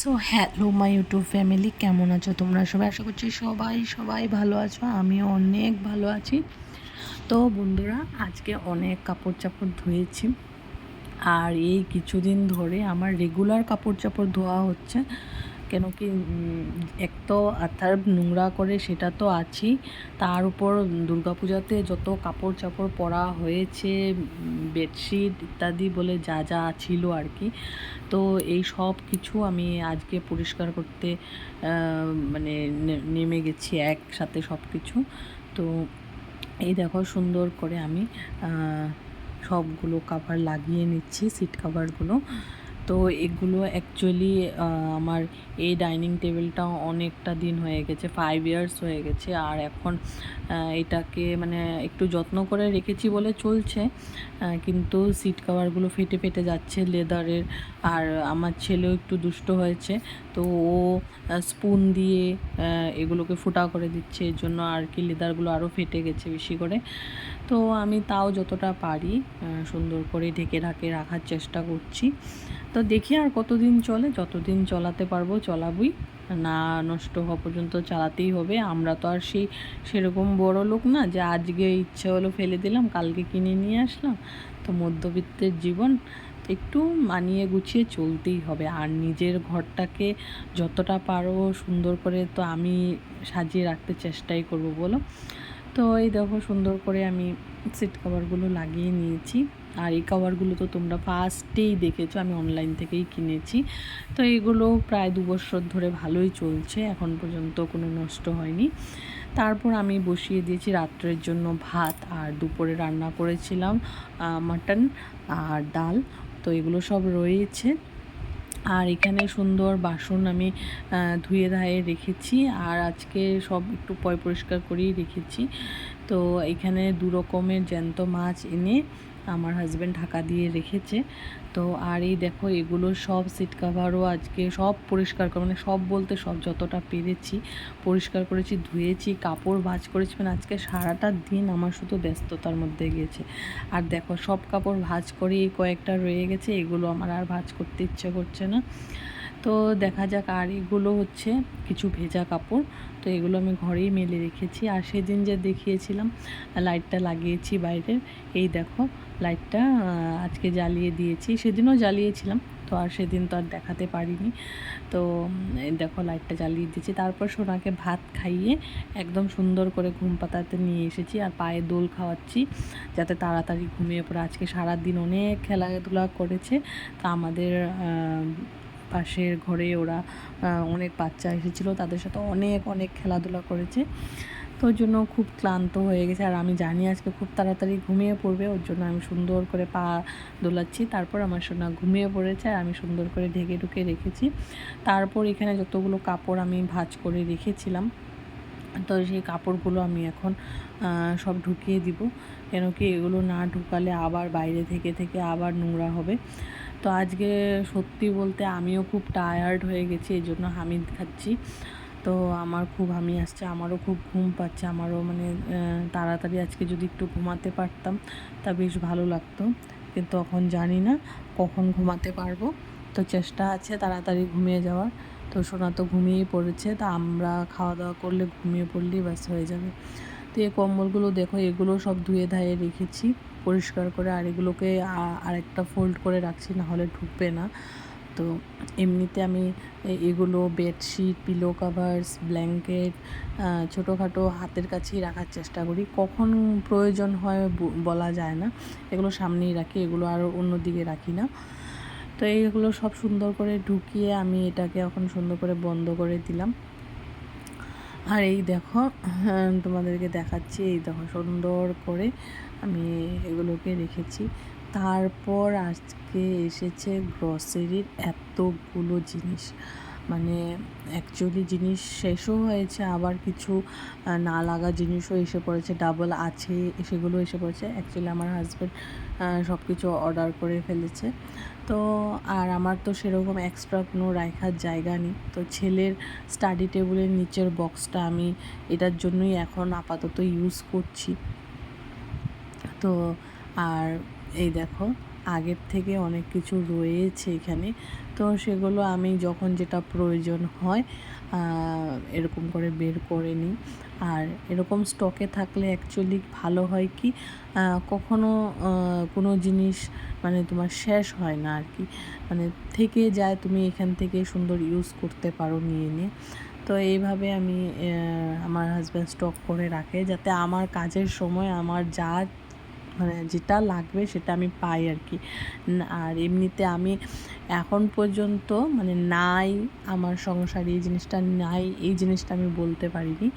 So hello my YouTube family কেমন আছো তোমরা সবাই? আশা করছি সবাই সবাই ভালো আছো, আমিও অনেক ভালো আছি। তো বন্ধুরা, আজকে অনেক কাপড় চাপড় ধুয়েছি, আর এই কিছুদিন ধরে আমার রেগুলার কাপড় চাপড় ধোয়া হচ্ছে। কেন কি এক তো আথার নোংরা করে সেটা তো আছেই। তার উপর দুর্গাপূজাতে যত কাপড় চাপড় পরা হয়েছে, বেডশিট ইত্যাদি বলে যা যা ছিল আর কি। তো এই সব কিছু আমি আজকে পরিষ্কার করতে মানে নেমে গেছি একসাথে সব কিছু। তো এই দেখো সুন্দর করে আমি সবগুলো কাভার লাগিয়ে নিচ্ছি সিট কাভারগুলো তো এগুলো অ্যাকচুয়ালি আমার এই ডাইনিং টেবিলটা অনেকটা দিন হয়ে গেছে ফাইভ ইয়ার্স হয়ে গেছে। আর এখন এটাকে মানে একটু যত্ন করে রেখেছি বলে চলছে। কিন্তু সিট কাভারগুলো ফেটে ফেটে যাচ্ছে লেদারের আর আমার ছেলেও একটু দুষ্ট হয়েছে, তো ও স্পুন দিয়ে এগুলোকে ফুটা করে দিচ্ছে। এর জন্য আর কি লেদারগুলো আরও ফেটে গেছে বেশি করে। তো আমি তাও যতটা পারি সুন্দর করে ঢেকে ঢাকে রাখার চেষ্টা করছি। তো দেখি আর কতদিন চলে, যতদিন চলাতে পারব চলাবই। না নষ্ট হওয়া পর্যন্ত চালাতেই হবে। আমরা তো আর সেই সেরকম বড় লোক না যে আজকে ইচ্ছে হলো ফেলে দিলাম, কালকে কিনে নিয়ে আসলাম। তো মধ্যবিত্তের জীবন একটু মানিয়ে গুছিয়ে চলতেই হবে। আর নিজের ঘরটাকে যতটা পারো সুন্দর করে তো আমি সাজিয়ে রাখতে চেষ্টাই করব, বলো? তো এই দেখো সুন্দর করে আমি সিট কভারগুলো লাগিয়ে নিয়েছি। আর এই কভারগুলো তো তোমরা ফার্স্টেই দেখেছ, আমি অনলাইন থেকেই কিনেছি। তো এগুলো প্রায় দু বছর ধরে ভালোই চলছে, এখন পর্যন্ত কোনো নষ্ট হয়নি। তারপর আমি বসিয়ে দিয়েছি রাত্রের জন্য ভাত আর দুপুরে রান্না করেছিলাম মাটন আর ডাল। তো এগুলো সব রয়েছে। আর এখানে সুন্দর বাসন আমি ধুয়ে ধায়ে রেখেছি আর আজকে সব একটু পয় পরিষ্কার করেই রেখেছি। তো এখানে দু রকমের জ্যান্ত মাছ এনে আমার হাজব্যান্ড ঢাকা দিয়ে রেখেছে। তো আর এই দেখো, এগুলো সব সিট কাভারও আজকে সব পরিষ্কার করে মানে সব বলতে সব যতটা পেরেছি, পরিষ্কার করেছি, ধুয়েছি, কাপড় ভাজ করেছি মানে আজকে সারাটা দিন আমার শুধু ব্যস্ততার মধ্যে গিয়েছে। আর দেখো, সব কাপড় ভাঁজ করে এই কয়েকটা রয়ে গেছে, এগুলো আমার আর ভাজ করতে ইচ্ছে করছে না। তো দেখা যাক, আর এগুলো হচ্ছে কিছু ভেজা কাপড়, তো এগুলো আমি ঘরেই মেলে রেখেছি। আর সেদিন যে দেখিয়েছিলাম লাইটটা লাগিয়েছি বাইরের এই দেখো লাইটটা আজকে জ্বালিয়ে দিয়েছি। সেদিনও জ্বালিয়েছিলাম, তো আর সেদিন তো আর দেখাতে পারিনি। তো দেখো লাইটটা জ্বালিয়ে দিয়েছি। তারপর সোনাকে ভাত খাইয়ে একদম সুন্দর করে ঘুম পাতাতে নিয়ে এসেছি আর পায়ে দোল খাওয়াচ্ছি, যাতে তাড়াতাড়ি ঘুমিয়ে পড়ে। আজকে সারা দিন অনেক খেলাধুলা করেছে, তা আমাদের পাশের ঘরে ওরা অনেক বাচ্চা এসেছিল, তাদের সাথে অনেক অনেক খেলাধুলা করেছে। তো ওর জন্য খুব ক্লান্ত হয়ে গেছে। আর আমি জানি আজকে খুব তাড়াতাড়ি ঘুমিয়ে পড়বে, ওর জন্য আমি সুন্দর করে পা দোলাচ্ছি। তারপর আমার সোনা ঘুমিয়ে পড়েছে, আর আমি সুন্দর করে ঢেকে ঢুকে রেখেছি। তারপর এখানে যতগুলো কাপড় আমি ভাজ করে রেখেছিলাম, তো সেই কাপড়গুলো আমি এখন সব ঢুকিয়ে দিব। কেন কি এগুলো না ঢুকালে আবার বাইরে থেকে থেকে আবার নোংরা হবে। তো আজকে সত্যি বলতে আমিও খুব টায়ার্ড হয়ে গেছি এই জন্য হামিদ খাচ্ছি। তো আমার খুব, আমি আসছে, আমারও খুব ঘুম পাচ্ছে, আমারও মানে তাড়াতাড়ি আজকে যদি একটু ঘুমাতে পারতাম, তা বেশ ভালো লাগতো। কিন্তু এখন জানি না কখন ঘুমাতে পারব। তো চেষ্টা আছে তাড়াতাড়ি ঘুমিয়ে যাওয়ার। তো সোনা তো ঘুমিয়েই পড়েছে, তা আমরা খাওয়া দাওয়া করলে ঘুমিয়ে পড়লেই ব্যাস হয়ে যাবে। তো এই কম্বলগুলো দেখো, এগুলো সব ধুয়ে ধায়ে রেখেছি, পরিষ্কার করে, আর এগুলোকে আরেকটা ফোল্ড করে রাখছি না হলে ঢুকবে না। তো এমনিতে আমি এগুলো বেডশিট পিলো কাভার্স ব্ল্যাঙ্কেট ছোটোখাটো হাতের কাছেই রাখার চেষ্টা করি। কখন প্রয়োজন হয় বলা যায় না। এগুলো সামনেই রাখি, এগুলো আর অন্যদিকে রাখি না। তো এইগুলো সব সুন্দর করে ঢুকিয়ে আমি এটাকে এখন সুন্দর করে বন্ধ করে দিলাম। আর এই দেখো, তোমাদেরকে দেখাচ্ছি, এই দেখো সুন্দর করে আমি এগুলোকে রেখেছি। তারপর আজকে এসেছে গ্রসারির এতগুলো জিনিস। মানে অ্যাকচুয়ালি জিনিস শেষও হয়েছে, আবার কিছু না লাগা জিনিসও এসে পড়েছে ডাবল আছে, সেগুলো এসে পড়েছে। অ্যাকচুয়ালি আমার হাজব্যান্ড সব কিছু অর্ডার করে ফেলেছে। তো আর আমার তো সেরকম এক্সট্রা কোনো রাখার জায়গা নেই। তো ছেলের স্টাডি টেবিলের নিচের বক্সটা আমি এটার জন্যই এখন আপাতত ইউজ করছি। তো আর এই দেখো, আগের থেকে অনেক কিছু রয়েছে এখানে। তো সেগুলো আমি যখন যেটা প্রয়োজন হয় এরকম করে বের করে নিই। আর এরকম স্টকে থাকলে অ্যাকচুয়ালি ভালো হয় কি কখনো কোনো জিনিস মানে তোমার শেষ হয় না আর কি মানে থেকে যায়, তুমি এখান থেকে সুন্দর ইউজ করতে পারো নিয়ে নিয়ে। তো এইভাবে আমি আমার হাজব্যান্ড স্টক করে রাখে, যাতে আমার কাজের সময়, আমার যা মানে যেটা লাগবে সেটা আমি পাই আর কি। আর এমনিতে আমি এখন পর্যন্ত মানে নাই আমার সংসারে, এই জিনিসটা নাই, এই জিনিসটা আমি বলতে পারিনি।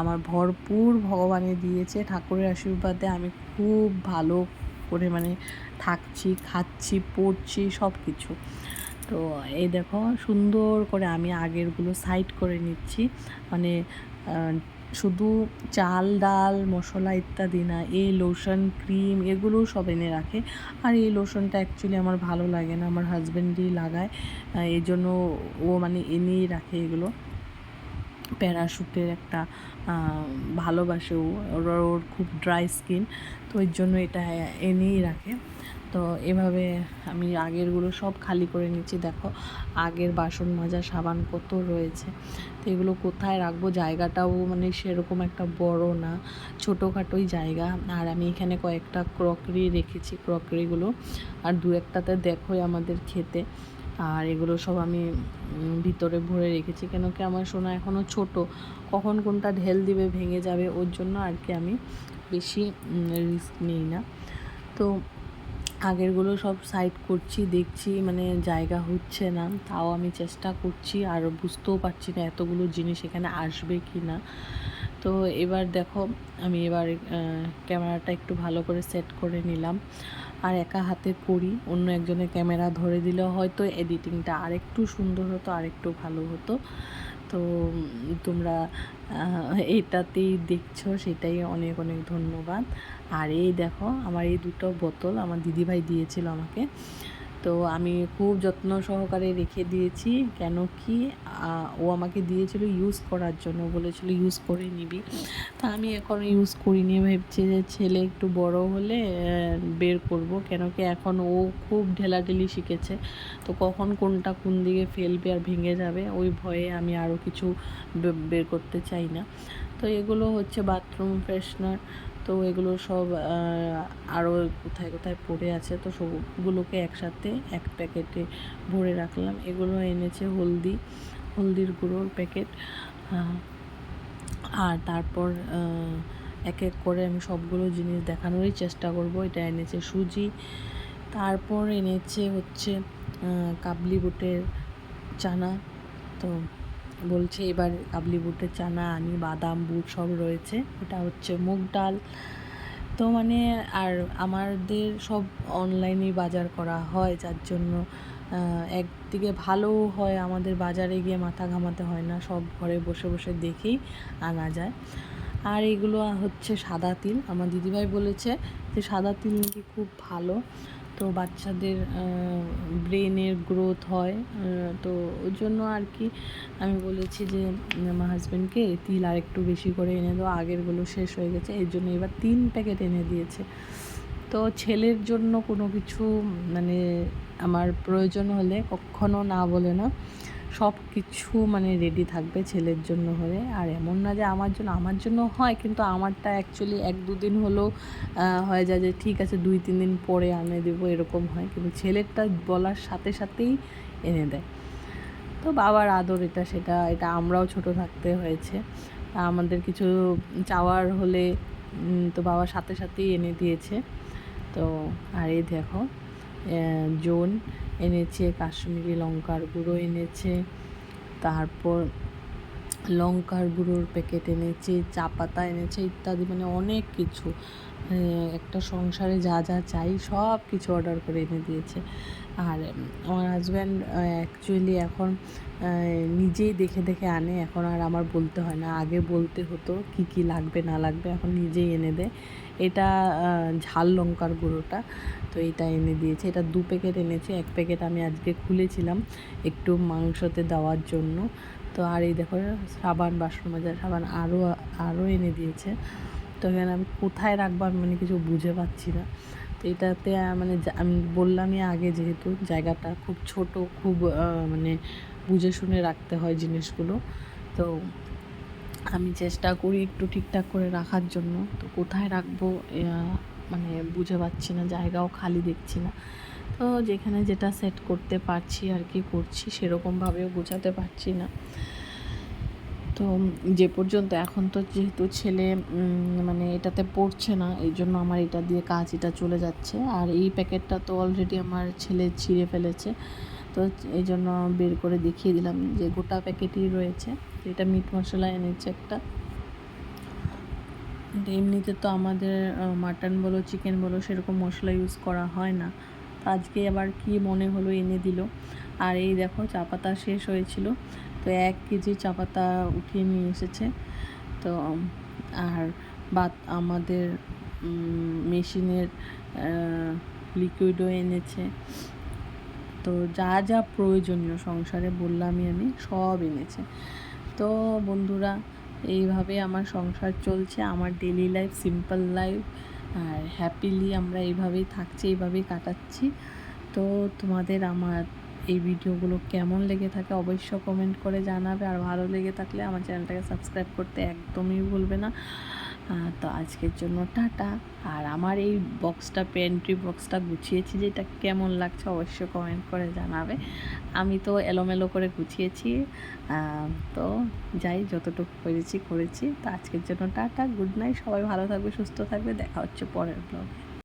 আমার ভরপুর ভগবানে দিয়েছে, ঠাকুরের আশীর্বাদে আমি খুব ভালো করে মানে থাকছি, খাচ্ছি, পড়ছি সব কিছু তো এই দেখো সুন্দর করে আমি আগেরগুলো সাইড করে নিচ্ছি। মানে শুধু চাল, ডাল, মশলা ইত্যাদি না, এই লোশন ক্রিম এগুলো সব এনে রাখে। আর এই লোশনটা অ্যাকচুয়ালি আমার ভালো লাগে না, আমার হাজব্যান্ডই লাগায়। এই জন্য ও মানে এনেই রাখে এগুলো। প্যারাশুটের একটা ভালোবাসে ও। ওর ওর খুব ড্রাই স্কিন তো ওই জন্য এটা এনেই রাখে। তো এভাবে আমি আগেরগুলো সব খালি করে নিচ্ছি। দেখো, আগের বাসন মাজা, সাবান কত রয়েছে। তো এগুলো কোথায় রাখব? জায়গাটাও মানে সেরকম একটা বড় না, ছোটোখাটোই জায়গা। আর আমি এখানে কয়েকটা ক্রকরি রেখেছি, ক্রকরিগুলো। আর দু একটাতে দেখোই আমাদের খেতে। আর এগুলো সব আমি ভিতরে ভরে রেখেছি। কেন কি আমার সোনা এখনও ছোট। কখন কোনটা ঢেল দিবে, ভেঙে যাবে, ওর জন্য আর কি আমি বেশি রিস্ক নিই না। তো আগেরগুলো সব সাইড করছি, দেখছি মানে জায়গা হচ্ছে না। তাও আমি চেষ্টা করছি, আর বুঝতেও পারছি না এতগুলো জিনিস এখানে আসবে কি না তো এবার দেখো, আমি এবার ক্যামেরাটা একটু ভালো করে সেট করে নিলাম। আর একা হাতে করি অন্য একজনের ক্যামেরা ধরে দিলেও হয়তো এডিটিংটা আরেকটু সুন্দর হতো, আরেকটু ভালো হতো। তো তোমরা এটাতেই দেখছ, সেটাই অনেক অনেক ধন্যবাদ। আর এই দেখো, আমার এই দুটো বোতল আমার দিদিভাই দিয়েছিল আমাকে। তো আমি খুব যত্ন সহকারে রেখে দিয়েছি, কেন কি ও আমাকে দিয়েছিল ইউজ করার জন্য, বলেছিল ইউজ করে নিবি। তা আমি এখন ইউজ করিনি, ভেবছি যে ছেলে একটু বড় হলে বের করব। কেন কি এখন ও খুব ঢেলাঢেলি শিখেছে, তো কখন কোনটা কোন দিকে ফেলবে আর ভেঙে যাবে, ওই ভয়ে আমি আরও কিছু বের করতে চাই না। তো এগুলো হচ্ছে বাথরুম ফ্রেশনার তো এগুলো সব আরও কোথায় কোথায় পড়ে আছে, তো সবগুলোকে একসাথে এক প্যাকেটে ভরে রাখলাম। এগুলো এনেছে হলদি, হলদির গুঁড়োর প্যাকেট আর তারপর এক এক করে আমি সবগুলো জিনিস দেখানোরই চেষ্টা করব। এটা এনেছে সুজি, তারপর এনেছে হচ্ছে কাবলি বুটের চানা। তো বলছে এবার কাবলি বুটের চানা, আনি, বাদাম, বুট সব রয়েছে। এটা হচ্ছে মুগ ডাল। তো মানে আর আমাদের সব অনলাইনেই বাজার করা হয়, যার জন্য একদিকে ভালোও হয়, আমাদের বাজারে গিয়ে মাথা ঘামাতে হয় না, সব ঘরে বসে বসে দেখেই আনা যায়। আর এগুলো হচ্ছে সাদা তিল। আমার দিদিভাই বলেছে যে সাদা তিল নাকি খুব ভালো। তো বাচ্চাদের ব্রেনের গ্রোথ হয় তো ওই জন্য আর কি আমি বলেছি যে আমার হাজব্যান্ডকে তিল আর একটু বেশি করে এনে দেওয়া আগেরগুলো শেষ হয়ে গেছে, এর জন্য এবার তিন প্যাকেট এনে দিয়েছে। তো ছেলের জন্য কোনো কিছু মানে আমার প্রয়োজন হলে কখনো না বলে না। সব কিছু মানে রেডি থাকবে ছেলের জন্য হলে আর এমন না যে আমার জন্য আমার জন্য হয়, কিন্তু আমারটা অ্যাকচুয়ালি এক দুদিন হলেও হয়ে যায় যে ঠিক আছে, দুই, তিন দিন পরে আনে দেবো, এরকম হয়। কিন্তু ছেলেরটা বলার সাথে সাথেই এনে দেয়। তো বাবার আদর এটা, সেটা, এটা আমরাও ছোট থাকতে হয়েছে। আমাদের কিছু চাওয়ার হলে তো বাবার সাথে সাথেই এনে দিয়েছে। তো, আর এই দেখো জোন এনেছে, কাশ্মীরি লঙ্কার গুঁড়ো এনেছে, তারপর লঙ্কার গুঁড়োর প্যাকেট এনেছে, চা পাতা এনেছে ইত্যাদি মানে অনেক কিছু। একটা সংসারে যা যা চাই সব কিছু অর্ডার করে এনে দিয়েছে। আর আমার হাজব্যান্ড অ্যাকচুয়ালি এখন নিজেই দেখে দেখে আনে। এখন আর আমার বলতে হয় না। আগে বলতে হতো কি কি লাগবে, না লাগবে। এখন নিজেই এনে দেয়। এটা ঝাল লঙ্কার গুঁড়োটা। তো এটা এনে দিয়েছে। এটা দু প্যাকেট এনেছে। এক প্যাকেট আমি আজকে খুলেছিলাম একটু মাংসতে দেওয়ার জন্য। তো আর এই দেখো, সাবান, বাসন মাজার সাবান আরও আরও এনে দিয়েছে। তো এখানে আমি কোথায় রাখব আমি মানে কিছু বুঝে পাচ্ছি না। এটাতে মানে আমি বললামই আগে যেহেতু জায়গাটা খুব ছোট, খুব মানে বুঝে শুনে রাখতে হয় জিনিসগুলো। তো আমি চেষ্টা করি একটু ঠিকঠাক করে রাখার জন্য। তো কোথায় রাখব মানে বুঝে পাচ্ছি না, জায়গাও খালি দেখছি না। তো যেখানে যেটা সেট করতে পারছি আর কি করছি, সেরকমভাবেও গোছাতে পারছি না। তো যে পর্যন্ত এখন তো যেহেতু ছেলে মানে এটাতে পড়ছে না, এই জন্য আমার এটা দিয়ে কাজ, এটা চলে যাচ্ছে। আর এই প্যাকেটটা তো অলরেডি আমার ছেলে ছিঁড়ে ফেলেছে। তো এই জন্য বের করে দেখিয়ে দিলাম যে গোটা প্যাকেটই রয়েছে। এটা মিট মশলা এনেছে একটা। এমনিতে তো আমাদের মাটন বলো চিকেন বলো, সেরকম মশলা ইউজ করা হয় না। আজকে আবার কি মনে হলো এনে দিল। আর এই দেখো চা পাতা শেষ হয়েছিল। তো এক কেজি চা পাতা উঠিয়ে নিয়ে এসেছে। তো, আর বাদ আমাদের মেশিনের লিকুইডও এনেছে। তো যা যা প্রয়োজনীয় সংসারে বললামই আমি, সব এনেছে। তো বন্ধুরা এইভাবে আমার সংসার চলছে, আমার ডেলি লাইফ সিম্পল লাইফ আর হ্যাপিলি আমরা এইভাবেই থাকছি, এইভাবেই কাটাচ্ছি। তো তোমাদের আমার এই ভিডিওগুলো কেমন লেগে থাকে অবশ্য কমেন্ট করে জানাবে। আর ভালো লেগে থাকলে আমার চ্যানেলটাকে সাবস্ক্রাইব করতে একদমই ভুলবে না। তো আজকের জন্য টাটা। আর আমার এই বক্সটা পেন্ট্রি বক্সটা গুছিয়েছি যে এটা কেমন লাগছে অবশ্যই কমেন্ট করে জানাবে। আমি তো এলোমেলো করে গুছিয়েছি। তো যাই, যতটুকু করেছি করেছি। তো আজকের জন্য টাটা গুড নাইট সবাই ভালো থাকবে, সুস্থ থাকবে। দেখা হচ্ছে পরের ব্লগে